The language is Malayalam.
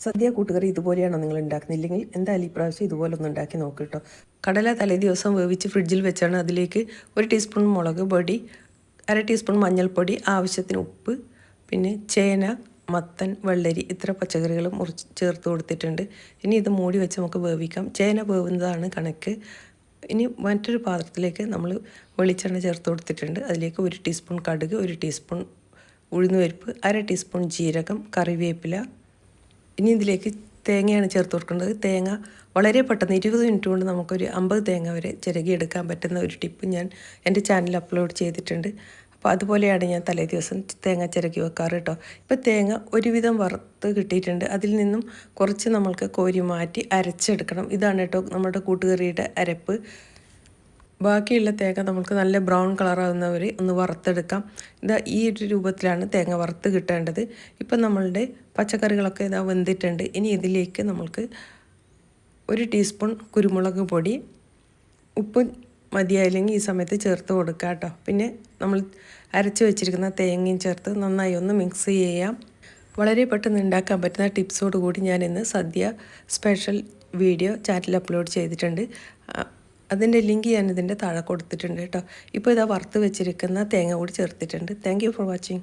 സദ്യ കൂട്ടുകറി ഇതുപോലെയാണോ നിങ്ങൾ ഉണ്ടാക്കുന്നില്ലെങ്കിൽ എന്തായാലും ഇപ്രാവശ്യം ഇതുപോലെ ഒന്ന് ഉണ്ടാക്കി നോക്ക് കേട്ടോ. കടല തലേ ദിവസം വേവിച്ച് ഫ്രിഡ്ജിൽ വെച്ചാണ് അതിലേക്ക് ഒരു ടീസ്പൂൺ മുളക് പൊടി അര ടീസ്പൂൺ മഞ്ഞൾപ്പൊടി ആവശ്യത്തിന് ഉപ്പ് പിന്നെ ചേന മത്തൻ വെള്ളരി ഇത്ര പച്ചക്കറികൾ മുറിച്ച് ചേർത്ത് കൊടുത്തിട്ടുണ്ട്. ഇനി ഇത് മൂടി വെച്ച് നമുക്ക് വേവിക്കാം. ചേന വേവുന്നതാണ് കണക്ക്. ഇനി മറ്റൊരു പാത്രത്തിലേക്ക് നമ്മൾ വെളിച്ചെണ്ണ ചേർത്ത് കൊടുത്തിട്ടുണ്ട്. അതിലേക്ക് ഒരു ടീസ്പൂൺ കടുക് ഒരു ടീസ്പൂൺ ഉഴുന്നുപരിപ്പ് അര ടീസ്പൂൺ ജീരകം കറിവേപ്പില ഇനി ഇതിലേക്ക് തേങ്ങയാണ് ചേർത്ത് കൊടുക്കേണ്ടത്. തേങ്ങ വളരെ പെട്ടെന്ന് ഇരുപത് മിനിറ്റ് കൊണ്ട് നമുക്കൊരു അമ്പത് തേങ്ങ വരെ ചിരകിയെടുക്കാൻ പറ്റുന്ന ഒരു ടിപ്പ് ഞാൻ എന്റെ ചാനൽ അപ്ലോഡ് ചെയ്തിട്ടുണ്ട്. അപ്പോൾ അതുപോലെയാണ് ഞാൻ തലേ ദിവസം തേങ്ങ ചിരകി വെക്കാറ് കേട്ടോ. ഇപ്പോൾ തേങ്ങ ഒരുവിധം വറുത്ത് കിട്ടിയിട്ടുണ്ട്. അതിൽ നിന്നും കുറച്ച് നമ്മൾക്ക് കോരി മാറ്റി അരച്ചെടുക്കണം. ഇതാണ് കേട്ടോ നമ്മുടെ കൂട്ടുകറിയുടെ അരപ്പ്. ബാക്കിയുള്ള തേങ്ങ നമുക്ക് നല്ല ബ്രൗൺ കളറാകുന്നവരെ ഒന്ന് വറുത്തെടുക്കാം. ഇതാ ഈ ഒരു രൂപത്തിലാണ് തേങ്ങ വറുത്ത് കിട്ടേണ്ടത്. ഇപ്പം നമ്മളുടെ പച്ചക്കറികളൊക്കെ ഇതാ വെന്തിട്ടുണ്ട്. ഇനി ഇതിലേക്ക് നമുക്ക് ഒരു ടീസ്പൂൺ കുരുമുളക് പൊടി ഉപ്പ് മതിയായില്ലെങ്കിൽ ഈ സമയത്ത് ചേർത്ത് കൊടുക്കുക കേട്ടോ. പിന്നെ നമ്മൾ അരച്ച് വെച്ചിരിക്കുന്ന തേങ്ങയും ചേർത്ത് നന്നായി ഒന്ന് മിക്സ് ചെയ്യാം. വളരെ പെട്ടെന്ന് ഉണ്ടാക്കാൻ പറ്റുന്ന ടിപ്സോട് കൂടി ഞാൻ ഇന്ന് സദ്യ സ്പെഷ്യൽ വീഡിയോ ചാറ്റിൽ അപ്ലോഡ് ചെയ്തിട്ടുണ്ട്. അതിന്റെ ലിങ്ക് ഞാൻ ഇതിന്റെ താഴെ കൊടുത്തിട്ടുണ്ട് കേട്ടോ. ഇപ്പോൾ ഇതാ വറുത്ത് വെച്ചിരിക്കുന്ന തേങ്ങ കൂടി ചേർത്തിട്ടുണ്ട്. Thank for watching